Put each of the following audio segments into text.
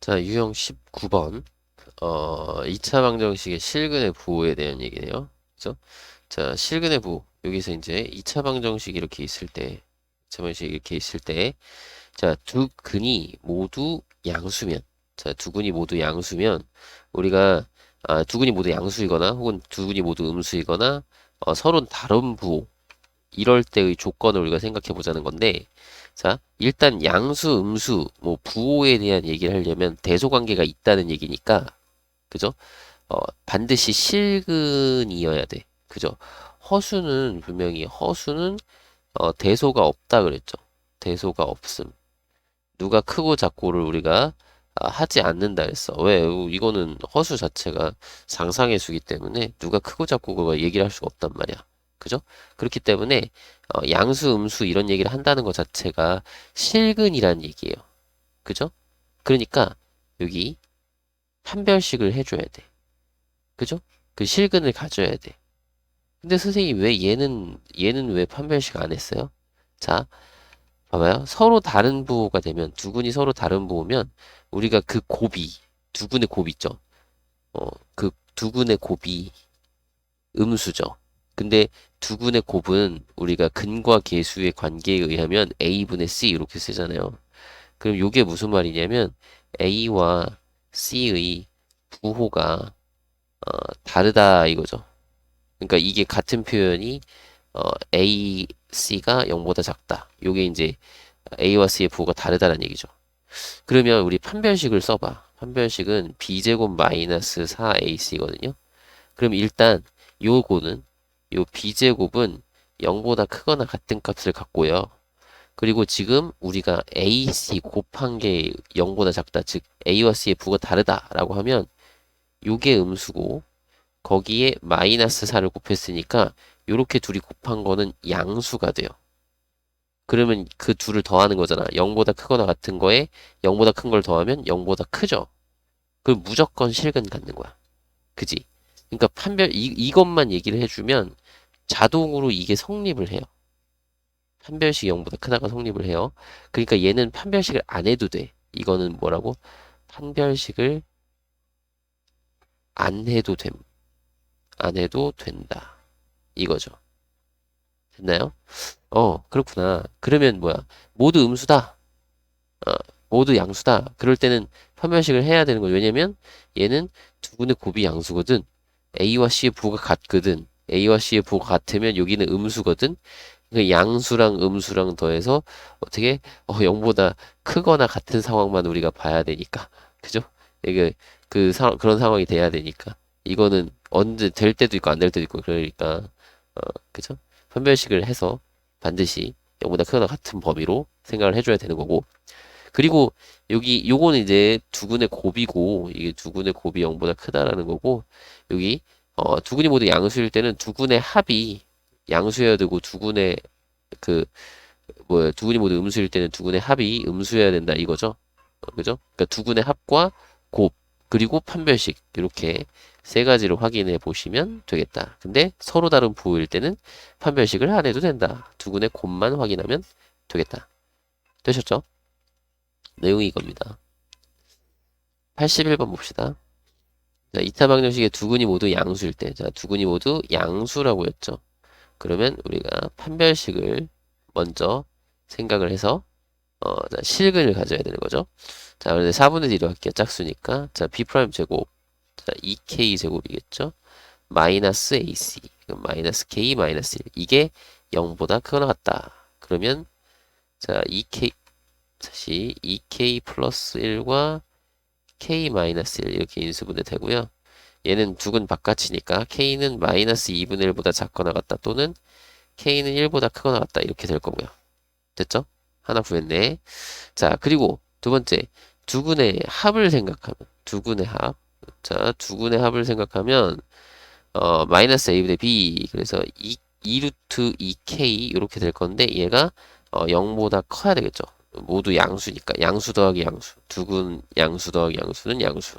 자, 유형 19번. 어, 2차 방정식의 실근의 부호에 대한 얘기네요. 그죠? 자, 실근의 부호. 여기서 이제 2차 방정식 이렇게 있을 때, 2차 방정식 이렇게 있을 때, 자, 두 근이 모두 양수면, 자, 두 근이 모두 양수면, 우리가, 아, 두 근이 모두 양수이거나, 혹은 두 근이 모두 음수이거나, 어, 서로 다른 부호, 이럴 때의 조건을 우리가 생각해 보자는 건데, 자, 일단 양수, 음수, 뭐 부호에 대한 얘기를 하려면 대소 관계가 있다는 얘기니까, 그죠? 어, 반드시 실근이어야 돼. 그죠? 허수는 분명히 허수는 어, 대소가 없다 그랬죠. 대소가 없음. 누가 크고 작고를 우리가 아, 하지 않는다 했어. 왜? 이거는 허수 자체가 상상의 수기 때문에 누가 크고 작고가 얘기를 할 수가 없단 말이야. 그죠? 그렇기 때문에 어, 양수, 음수 이런 얘기를 한다는 것 자체가 실근이란 얘기예요. 그죠? 그러니까 여기 판별식을 해줘야 돼. 그죠? 그 실근을 가져야 돼. 근데 선생님 왜 얘는 얘는 왜 판별식 안 했어요? 자, 봐봐요. 서로 다른 부호가 되면 두 군이 서로 다른 부호면 우리가 그 곱이 두 군의 곱이 있죠. 어, 그 두 군의 곱이 음수죠. 근데 두 군의 곱은 우리가 근과 계수의 관계에 의하면 a분의 c 이렇게 쓰잖아요. 그럼 이게 무슨 말이냐면 a와 c의 부호가 어, 다르다 이거죠. 그러니까 이게 같은 표현이 어, a, c가 0보다 작다. 요게 이제 a와 c의 부호가 다르다는 얘기죠. 그러면 우리 판별식을 써봐. 판별식은 b제곱 마이너스 4ac거든요. 그럼 일단 요거는 요 b제곱은 0보다 크거나 같은 값을 갖고요. 그리고 지금 우리가 AC 곱한 게 0보다 작다. 즉 A와 C의 부가 다르다라고 하면 요게 음수고 거기에 마이너스 4를 곱했으니까 요렇게 둘이 곱한 거는 양수가 돼요. 그러면 그 둘을 더하는 거잖아. 0보다 크거나 같은 거에 0보다 큰 걸 더하면 0보다 크죠. 그럼 무조건 실근 갖는 거야. 그지? 그러니까 판별 이, 이것만 얘기를 해주면 자동으로 이게 성립을 해요. 판별식 0보다 크다가 성립을 해요. 그러니까 얘는 판별식을 안 해도 돼. 이거는 뭐라고? 판별식을 안 해도 됨. 안 해도 된다. 이거죠. 됐나요? 어, 그렇구나. 그러면 뭐야? 모두 음수다. 어, 모두 양수다. 그럴 때는 판별식을 해야 되는 거죠. 왜냐면 얘는 두 군의 곱이 양수거든. A와 C의 부호가 같거든. A와 C의 부호가 같으면 여기는 음수거든. 그 양수랑 음수랑 더해서 어떻게 어, 0보다 크거나 같은 상황만 우리가 봐야 되니까. 그죠? 이게 그 사, 그런 상황이 돼야 되니까. 이거는 언제 될 때도 있고 안 될 때도 있고 그러니까 어, 그죠? 판별식을 해서 반드시 0보다 크거나 같은 범위로 생각을 해줘야 되는 거고. 그리고 여기 요거는 이제 두근의 곱이고 이게 두근의 곱이 0보다 크다라는 거고 여기 어, 두근이 모두 양수일 때는 두근의 합이 양수여야 되고 두근의 그 뭐야 두근이 모두 음수일 때는 두근의 합이 음수여야 된다 이거죠. 어, 그죠? 그러니까 두근의 합과 곱 그리고 판별식 이렇게 세 가지를 확인해 보시면 되겠다. 근데 서로 다른 부호일 때는 판별식을 안 해도 된다. 두근의 곱만 확인하면 되겠다. 되셨죠? 내용이 이겁니다. 81번 봅시다. 자, 이타 방정식의 두 근이 모두 양수일 때, 자, 두 근이 모두 양수라고 했죠. 그러면 우리가 판별식을 먼저 생각을 해서, 어, 자, 실근을 가져야 되는 거죠. 자, 그런데 4분의 1로 할게요. 짝수니까. 자, b 프라임 제곱. 자, 2k 제곱이겠죠. 마이너스 ac. 마이너스 k 마이너스 1. 이게 0보다 크거나 같다. 그러면, 자, 2k, 다시 2k 플러스 1과 k 마이너스 1 이렇게 인수분해 되고요. 얘는 두근 바깥이니까 k는 마이너스 2분의 1보다 작거나 같다 또는 k는 1보다 크거나 같다 이렇게 될 거고요. 됐죠? 하나 구했네. 자 그리고 두 번째 두근의 합을 생각하면 두근의 합. 자 두근의 합을 생각하면 어, 마이너스 a분의 b 그래서 2, 2루트 2k 이렇게 될 건데 얘가 어, 0보다 커야 되겠죠. 모두 양수니까 양수 더하기 양수 두근 양수 더하기 양수는 양수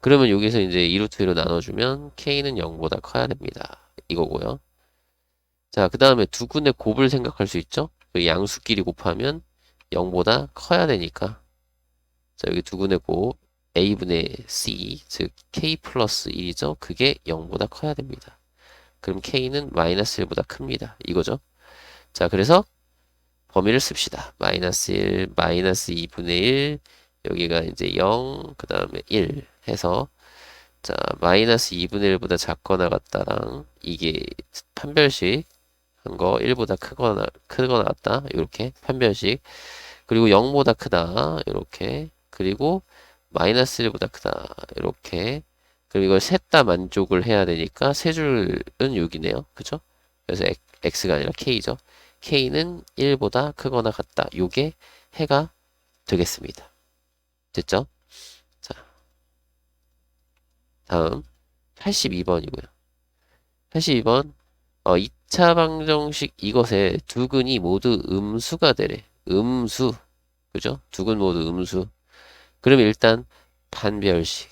그러면 여기서 이제 2루트 1로 나눠주면 k는 0보다 커야 됩니다 이거고요 자 그 다음에 두근의 곱을 생각할 수 있죠 그 양수끼리 곱하면 0보다 커야 되니까 자, 여기 두근의 곱 a분의 c, 즉 k 플러스 1이죠. 그게 0보다 커야 됩니다. 그럼 k는 마이너스 1보다 큽니다. 이거죠. 자, 그래서 범위를 씁시다. 마이너스 1, 마이너스 2분의 1, 여기가 이제 0, 그 다음에 1 해서 자, 마이너스 2분의 1보다 작거나 같다랑 이게 판별식 한 거 1보다 크거나 크거나 같다. 이렇게 판별식. 그리고 0보다 크다. 이렇게. 그리고 마이너스 1보다 크다. 이렇게. 그리고 이걸 셋 다 만족을 해야 되니까 세 줄은 6이네요. 그죠? 그래서 x가 아니라 k죠. K는 1보다 크거나 같다. 요게 해가 되겠습니다. 됐죠? 자. 다음 82번이고요. 82번 어, 2차 방정식 이것에 두 근이 모두 음수가 되래. 음수. 그죠? 두근 모두 음수. 그럼 일단 판별식.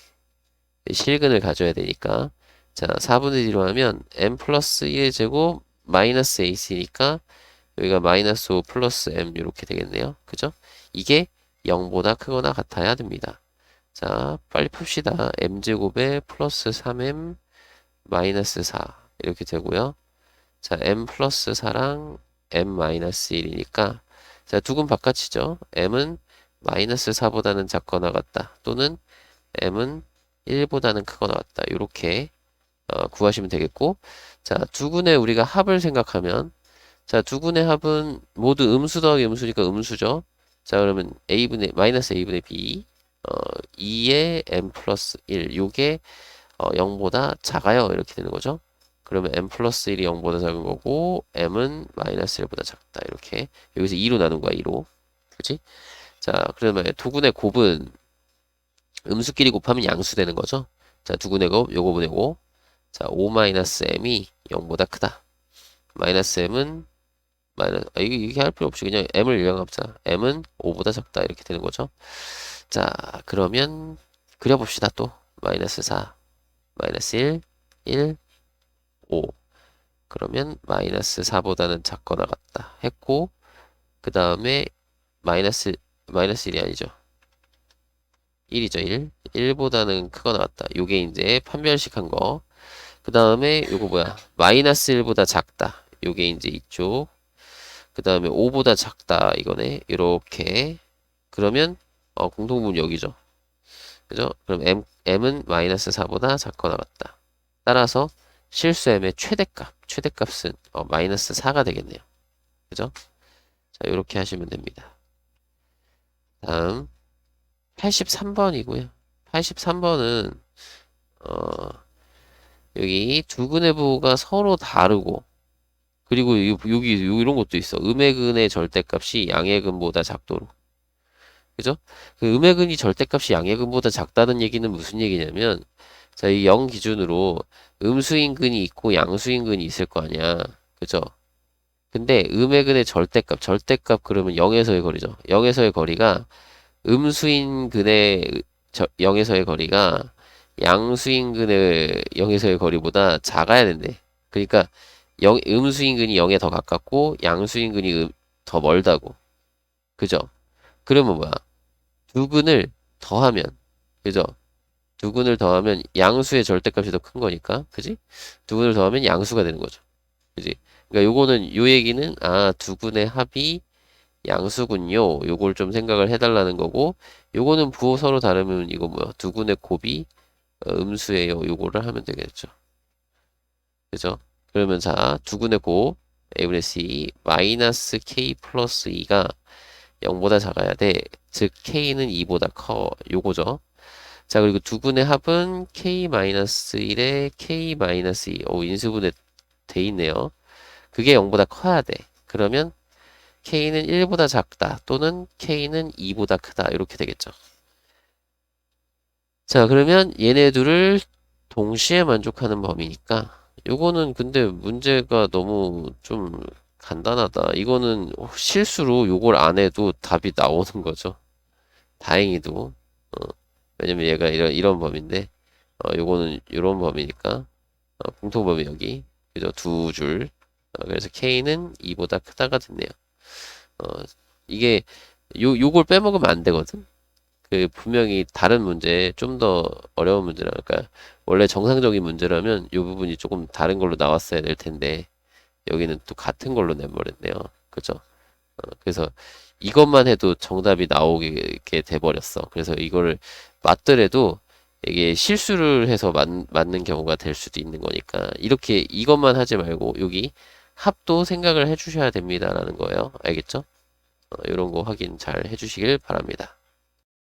실근을 가져야 되니까. 자, 4분의 1로 하면 m 플러스 1의 제곱 마이너스 ac니까 여기가 마이너스 5 플러스 m 이렇게 되겠네요. 그죠? 이게 0보다 크거나 같아야 됩니다. 자, 빨리 풉시다. m제곱에 플러스 3m 마이너스 4 이렇게 되고요. 자, m 플러스 4랑 m 마이너스 1이니까 자, 두근 바깥이죠. m은 마이너스 4보다는 작거나 같다. 또는 m은 1보다는 크거나 같다. 이렇게 어, 구하시면 되겠고 자, 두근의 우리가 합을 생각하면 자, 두근의 합은 모두 음수 더하기 음수니까 음수죠. 자, 그러면 a분의 마이너스 a분의 b 어, 2의 m 플러스 1 요게 어, 0보다 작아요. 이렇게 되는 거죠. 그러면 m 플러스 1이 0보다 작은 거고 m은 마이너스 1보다 작다. 이렇게 여기서 2로 나눈 거야. 2로. 그지? 자, 그러면 두근의 곱은 음수끼리 곱하면 양수 되는 거죠. 자, 두근의 곱 요거 보내고 자, 5 마이너스 m이 0보다 크다. 마이너스 m은 마이너스 아, 이게, 할 필요 없이 그냥 m을 유형합자 m은 5보다 작다. 이렇게 되는 거죠. 자, 그러면 그려봅시다 또. 마이너스 4 마이너스 1 1 5 그러면 마이너스 4보다는 작거나 같다. 했고 그 다음에 마이너스 마이너스 1이 아니죠. 1이죠 1 1보다는 크거나 같다. 요게 이제 판별식 한거. 그 다음에 요거 뭐야? 마이너스 1보다 작다. 요게 이제 이쪽 그 다음에 5보다 작다 이거네. 이렇게. 그러면 어, 공통분 여기죠. 그죠? 그럼 m, m은 마이너스 4보다 작거나 같다. 따라서 실수 m의 최대값 최대값은 어, 마이너스 4가 되겠네요. 그죠? 자 이렇게 하시면 됩니다. 다음. 83번이고요. 83번은 어, 여기 두 근의 부가 서로 다르고 그리고 여기, 여기 이런 것도 있어. 음의 근의 절대값이 양의 근보다 작도록. 그죠? 그 음의 근이 절대값이 양의 근보다 작다는 얘기는 무슨 얘기냐면 자, 이 0 기준으로 음수인 근이 있고 양수인 근이 있을 거 아니야. 그죠? 근데 음의 근의 절대값, 절대값 그러면 0에서의 거리죠. 0에서의 거리가 음수인 근의 0에서의 거리가 양수인 근의 0에서의 거리보다 작아야 된대. 그러니까 0, 음수인근이 0에 더 가깝고 양수인근이 음, 더 멀다고. 그죠? 그러면 뭐야? 두 근을 더하면 그죠? 두 근을 더하면 양수의 절대값이 더 큰 거니까 그지? 두 근을 더하면 양수가 되는 거죠. 그지? 그러니까 요거는 요 얘기는 아, 두 근의 합이 양수군요. 요걸 좀 생각을 해달라는 거고 요거는 부호 서로 다르면 이거 뭐야? 두 근의 곱이 어, 음수예요. 요거를 하면 되겠죠. 그죠? 그러면 자, 두근의 곱 a분의 c 마이너스 k 플러스 2가 0보다 작아야 돼. 즉 k는 2보다 커. 요거죠. 자, 그리고 두근의 합은 k 마이너스 1에 k 마이너스 2. 오, 인수분해 돼 있네요. 그게 0보다 커야 돼. 그러면 k는 1보다 작다 또는 k는 2보다 크다 이렇게 되겠죠. 자 그러면 얘네 둘을 동시에 만족하는 범위니까 요거는 근데 문제가 너무 좀 간단하다. 이거는 실수로 요걸 안 해도 답이 나오는 거죠. 다행히도. 어, 왜냐면 얘가 이런, 이런 범위인데, 어, 요거는 이런 범위니까, 어, 공통 범위 여기. 그죠? 두 줄. 어, 그래서 K는 2보다 크다가 됐네요. 어, 이게, 요, 요걸 빼먹으면 안 되거든. 그 분명히 다른 문제, 좀 더 어려운 문제라, 그러니까 원래 정상적인 문제라면 이 부분이 조금 다른 걸로 나왔어야 될 텐데 여기는 또 같은 걸로 내버렸네요. 그죠? 어, 그래서 이것만 해도 정답이 나오게 돼버렸어. 그래서 이거를 맞더라도 이게 실수를 해서 맞, 맞는 경우가 될 수도 있는 거니까 이렇게 이것만 하지 말고 여기 합도 생각을 해주셔야 됩니다라는 거예요. 알겠죠? 어, 이런 거 확인 잘 해주시길 바랍니다.